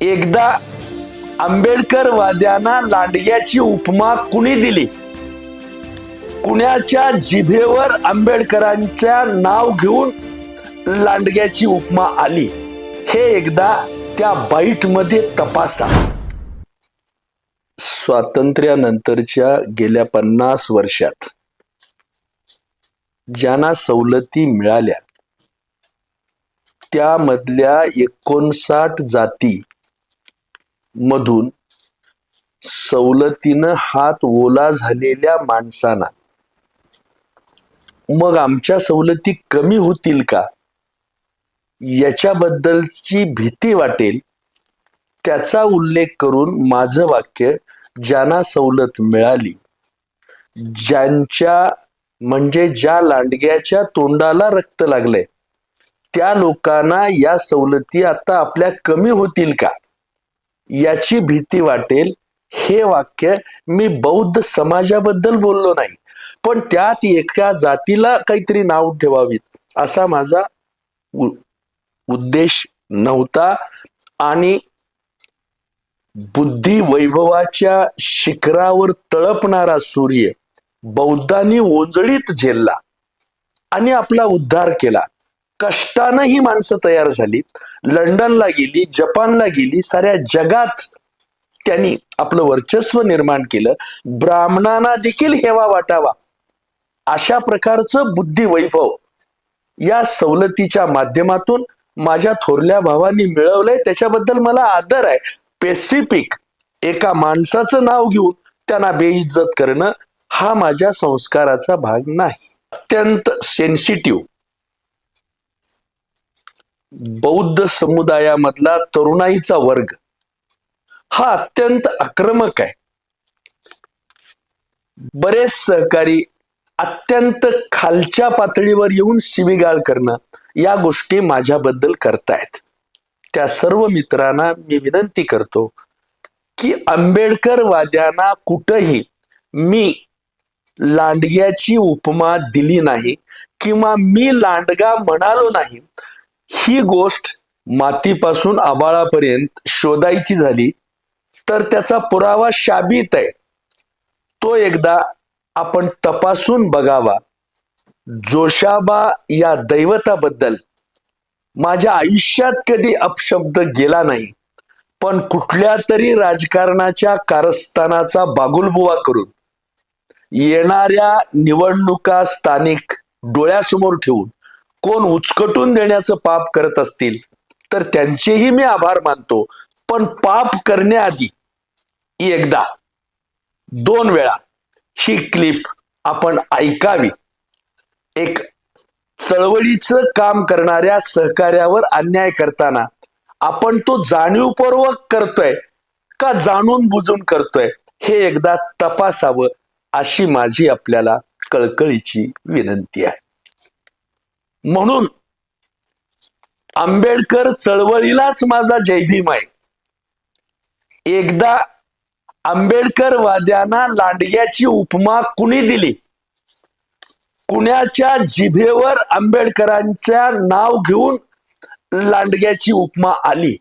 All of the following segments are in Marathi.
एकदा आंबेडकर वाद्यांना लांडग्याची उपमा कुणी दिली? कुण्याच्या जिभेवर आंबेडकरांच्या नाव घेऊन लांडग्याची उपमा आली? हे एकदा त्या बाईटमध्ये तपासा. स्वातंत्र्यानंतरच्या गेल्या पन्नास वर्षात ज्यांना सवलती मिळाल्या त्यामधल्या एकोणसाठ जाती मधून सवलतीनं हात ओला झालेल्या माणसांना. मग आमच्या सवलती कमी होतील का? याच्याबद्दलची भीती वाटेल. त्याचा उल्लेख करून माझं वाक्य ज्यांना सवलत मिळाली ज्यांच्या म्हणजे ज्या लांडग्याच्या तोंडाला रक्त लागलंय त्या लोकांना या सवलती आता आपल्या कमी होतील का? याची भीती वाटेल. हे वाक्य मी बौद्ध समाजाबद्दल बोललो नाही. पण त्यात एका जातीला काहीतरी नाव ठेवावीत असा माझा उद्देश नव्हता आणि बुद्धी वैभवाच्या शिखरावर तळपणारा सूर्य बौद्धांनी ओंजळीत झेलला आणि आपला उद्धार केला. कष्टानं ही माणसं तयार झाली लंडनला गेली जपानला गेली साऱ्या जगात त्यांनी आपलं वर्चस्व निर्माण केलं. ब्राह्मणांना देखील हेवा वाटावा. अशा प्रकारचं बुद्धी वैभव या सवलतीच्या माध्यमातून माझ्या थोरल्या भावांनी मिळवलंय. त्याच्याबद्दल मला आदर आहे. पेसिफिक एका माणसाचं नाव घेऊन त्यांना बेइज्जत करणं हा माझ्या संस्काराचा भाग नाही. अत्यंत सेन्सिटिव्ह बौद्ध समुदायामधला तरुणाईचा वर्ग हा अत्यंत आक्रमक आहे. बरेच सहकारी अत्यंत खालच्या पातळीवर येऊन शिवीगाळ करणं या गोष्टी माझ्याबद्दल करतायत. त्या सर्व मित्रांना मी विनंती करतो की आंबेडकर वाद्यांना कुठंही मी लांडग्याची उपमा दिली नाही किंवा मी लांडगा म्हणालो नाही ही गोष्ट मातीपासून आबाळापर्यंत शोधायची झाली तर त्याचा पुरावा शाबित आहे. तो एकदा आपण तपासून बघावा. जोशाबा या दैवताबद्दल. माझ्या आयुष्यात कधी अपशब्द गेला नाही पण कुठल्या तरी राजकारणाच्या कारस्थानाचा बागुलबुवा करून येणाऱ्या निवडणुका स्थानिक डोळ्यासमोर ठेवून कोण उचकटून देण्याचं पाप करत असतील तर त्यांचेही मी आभार मानतो. पण पाप करण्याआधी एकदा दोन वेळा ही क्लिप आपण ऐकावी. एक चळवळीचं काम करणाऱ्या सहकार्यावर अन्याय करताना आपण तो जाणीवपूर्वक करतोय का जाणून बुजून करतोय हे एकदा तपासावं अशी माझी आपल्याला कळकळीची विनंती आहे. म्हणून आंबेडकर चळवळीलाच माझा जयभीम आहे. एकदा आंबेडकर वाद्यांना लांडग्याची उपमा कुणी दिली? कुण्याच्या जिभेवर आंबेडकरांच्या नाव घेऊन लांडग्याची उपमा आली?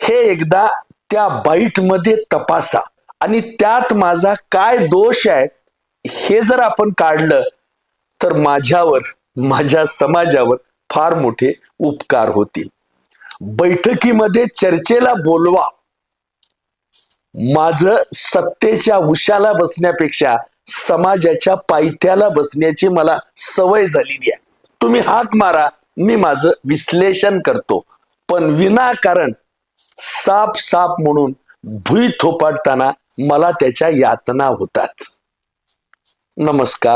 हे एकदा त्या बाईटमध्ये तपासा. आणि त्यात माझा काय दोष आहे हे जर आपण काढलं तर माझ्यावर माझ्या समाजावर फार मोठे उपकार होतील. बैठकीमध्ये चर्चेला बोलवा. माझं सत्तेच्या उशाला बसण्यापेक्षा समाजाच्या पायथ्याला बसण्याची मला सवय झालेली आहे. तुम्ही हात मारा मी माझं विश्लेषण करतो. पण विनाकारण साप साप म्हणून भुई थोपाडताना मला त्याच्या यातना होतात. नमस्कार.